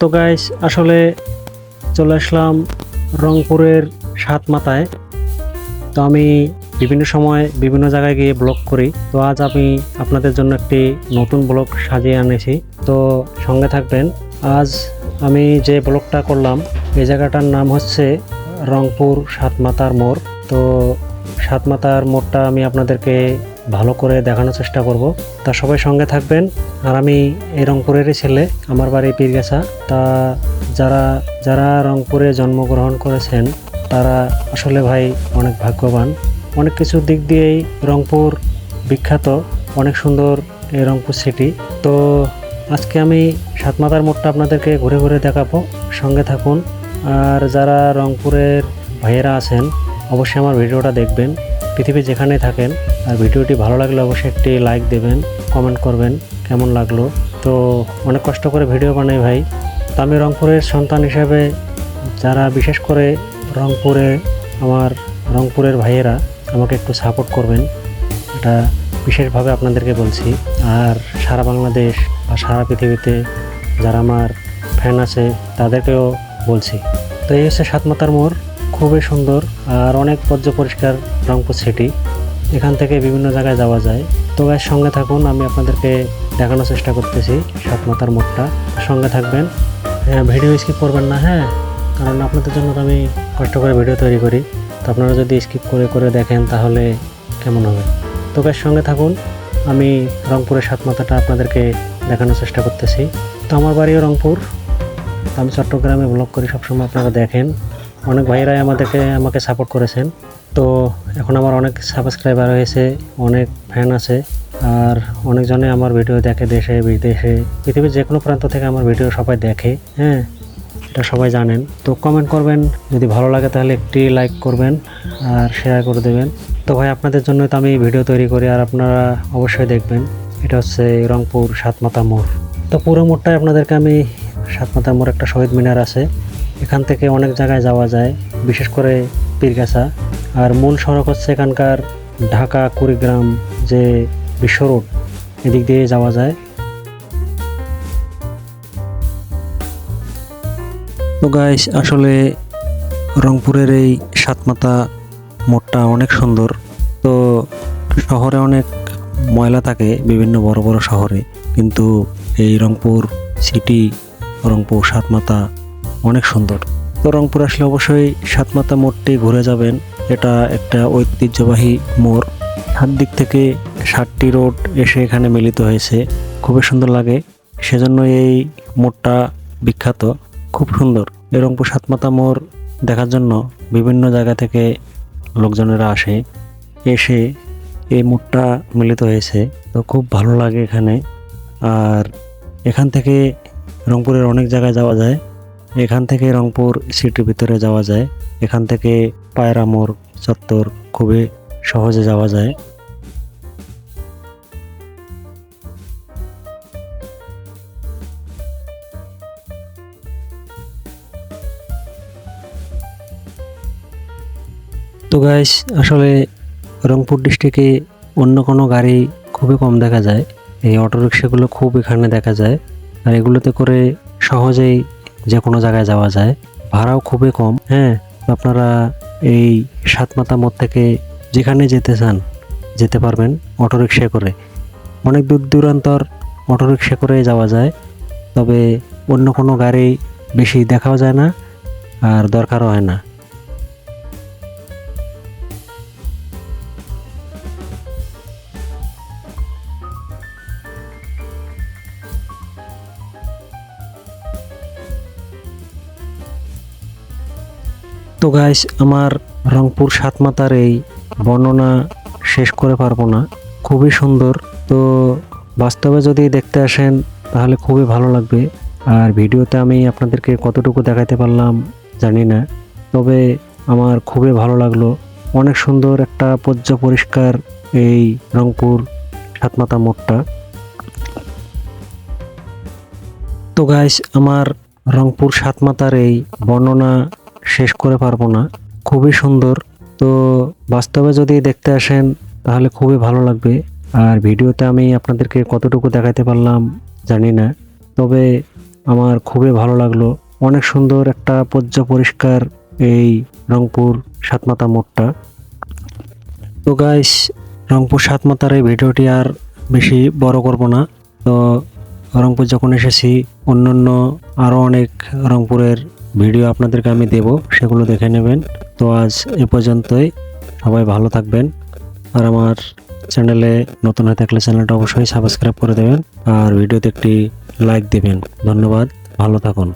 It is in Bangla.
তো গাইস আসলে চলে আসলাম রংপুরের সাত মাথায় তো আমি বিভিন্ন সময় বিভিন্ন জায়গায় গিয়ে ব্লগ করি। তো আজ আমি আপনাদের জন্য একটি নতুন ব্লগ সাজিয়ে আনেছি। তো সঙ্গে থাকবেন। আজ আমি যে ব্লগটা করলাম, এই জায়গাটার নাম হচ্ছে রংপুর সাতমাতার মোড়। তো সাতমাতার মোড়টা আমি আপনাদেরকে ভালো করে দেখানোর চেষ্টা করব। তা সবাই সঙ্গে থাকবেন। আর আমি এই রংপুরেরই ছেলে, আমার বাড়ি পীরগাছা। তা যারা যারা রংপুরে জন্মগ্রহণ করেছেন, তারা আসলে ভাই অনেক ভাগ্যবান। অনেক কিছু দিক দিয়েই রংপুর বিখ্যাত, অনেক সুন্দর এই রংপুর সিটি তো আজকে আমি সাতমাতার মোড়টা আপনাদেরকে ঘুরে ঘুরে দেখাবো। সঙ্গে থাকুন। আর যারা রংপুরের ভাইয়েরা আছেন, অবশ্যই আমার ভিডিওটা দেখবেন। পৃথিবী যেখানে থাকেন, আর ভিডিওটি ভালো লাগলে অবশ্যই একটি লাইক দেবেন কমেন্ট করবেন, কেমন লাগল? তো অনেক কষ্ট করে ভিডিও বানাই ভাই। তো আমি রংপুরের সন্তান হিসাবে, যারা বিশেষ করে রংপুরে, আমার রংপুরের ভাইয়েরা, আমাকে একটু সাপোর্ট করবেন। এটা বিশেষভাবে আপনাদেরকে বলছি। আর সারা বাংলাদেশ বা সারা পৃথিবীতে যারা আমার ফ্যান আছে, তাদেরকেও বলছি। তো এই হচ্ছে সাতমাতার মোড়। খুবই সুন্দর আর অনেক পর্য পরিষ্কার রংপুর সিটি এখান থেকে বিভিন্ন জায়গায় যাওয়া যায়। তো এর সঙ্গে থাকুন, আমি আপনাদেরকে দেখানোর চেষ্টা করতেছি সাতমাতার মোড়টা সঙ্গে থাকবেন। হ্যাঁ ভিডিও স্কিপ করবেন না হ্যাঁ? কারণ আপনাদের জন্য তো আমি কষ্ট করে ভিডিও তৈরি করি। তো আপনারা যদি স্কিপ করে করে দেখেন, তাহলে কেমন হবে? তো এর সঙ্গে থাকুন। আমি রংপুরের সাতমাথাটা আপনাদেরকে দেখানোর চেষ্টা করতেছি। তো আমার বাড়িও রংপুর। আমি চট্টগ্রামে ব্লগ করি, সবসময় আপনারা দেখেন। অনেক ভাইয়েরাই আমাদেরকে, আমাকে সাপোর্ট করেছেন। তো এখন আমার অনেক সাবস্ক্রাইবার হয়েছে, অনেক ফ্যান আছে, আর অনেকজনে আমার ভিডিও দেখে, দেশে, বিদেশে, পৃথিবীর যে কোনো প্রান্ত থেকে আমার ভিডিও সবাই দেখে হ্যাঁ? এটা সবাই জানেন। তো কমেন্ট করবেন, যদি ভালো লাগে তাহলে একটি লাইক করবেন, আর শেয়ার করে দেবেন। তো ভাই, আপনাদের জন্য তো আমি ভিডিও তৈরি করি, আর আপনারা অবশ্যই দেখবেন। এটা হচ্ছে রংপুর সাতমাতা মোড়। তো পুরো মোড়টায় আপনাদেরকে আমি সাতমাতা মোড় একটা শহীদ মিনার আছে। এখান থেকে অনেক জায়গায় যাওয়া যায়, বিশেষ করে পীরগাছা। আর মূল সড়ক হচ্ছে এখানকার ঢাকা, কুড়িগ্রাম যে বিশ্ব রোড, এদিক দিয়ে যাওয়া যায়। তো গাইস আসলে রংপুরের এই সাতমাতা মোড়টা অনেক সুন্দর। তো শহরে অনেক ময়লা থাকে বিভিন্ন বড় বড় শহরে, কিন্তু এই রংপুর সিটি রংপুর সাতমাতা অনেক সুন্দর। তো রংপুর আসলে অবশ্যই সাতমাতা মোড়টি ঘুরে যাবেন। এটা একটা ঐতিহ্যবাহী মোড়। সাত দিক থেকে সাতটি রোড এসে এখানে মিলিত হয়েছে। খুবই সুন্দর লাগে। সেজন্য এই মোড়টা বিখ্যাত। খুব সুন্দর। এই রংপুর সাতমাতা মোড় দেখার জন্য বিভিন্ন জায়গা থেকে লোকজনেরা আসে, এসে এই মোড়টা মিলিত হয়েছে। তো খুব ভালো লাগে এখানে। আর এখান থেকে রংপুরের অনেক জায়গায় যাওয়া যায়। এখান থেকে রংপুর সিটির ভিতরে যাওয়া যায়। এখান থেকে পায়রা মোড়, চত্বর খুবই সহজে যাওয়া যায়। তো গাইস আসলে রংপুর ডিস্ট্রিক্টে অন্য কোনো গাড়ি খুবই কম দেখা যায়। এই অটোরিক্সাগুলো খুব এখানে দেখা যায়। আর এগুলোতে করে সহজেই যে কোনো জায়গায় যাওয়া যায়। ভাড়াও খুবই কম। হ্যাঁ আপনারা এই সাত সাতমাতা মোড় থেকে যেখানে যেতে চান, যেতে পারবেন অটোরিক্সা করে। অনেক দূর দূরান্তর অটোরিক্সা করে যাওয়া যায়, তবে অন্য কোনো গাড়ি বেশি দেখাও যায় না আর দরকারও হয় না। তো গাইস আমার রংপুর সাতমাতার এই বর্ণনা শেষ করে পারব না। খুবই সুন্দর। তো বাস্তবে যদি দেখতে আসেন, তাহলে খুবই ভালো লাগবে। আর ভিডিওতে আমি আপনাদেরকে কতটুকু দেখাতে পারলাম, জানি না। তবে আমার খুবই ভালো লাগল। অনেক সুন্দর একটা পর্য পরিষ্কার এই রংপুর সাতমাতা মোড়টা। তো গাইস আমার রংপুর সাতমাতার এই বর্ণনা শেষ করে পারব না। খুবই সুন্দর। তো বাস্তবে যদি দেখতে আসেন, তাহলে খুবই ভালো লাগবে। আর ভিডিওতে আমি আপনাদেরকে কতটুকু দেখাতে পারলাম, জানি না। তবে আমার খুবই ভালো লাগল। অনেক সুন্দর একটা পর্য পরিষ্কার এই রংপুর সাতমাতা মোড়টা। তো গাইস রংপুর সাতমাতার এই ভিডিওটি আর বেশি বড় করব না। তো রংপুর যখন এসেছি, অন্যান্য আরও অনেক রংপুরের ভিডিও আপনাদেরকে আমি দেব, সেগুলো দেখে নেবেন। তো আজ এ পর্যন্তই। সবাই ভালো থাকবেন। আর আমার চ্যানেলে নতুন হয়ে থাকলে চ্যানেলটা অবশ্যই সাবস্ক্রাইব করে দেবেন। আর ভিডিওতে একটি লাইক দেবেন। ধন্যবাদ। ভালো থাকুন।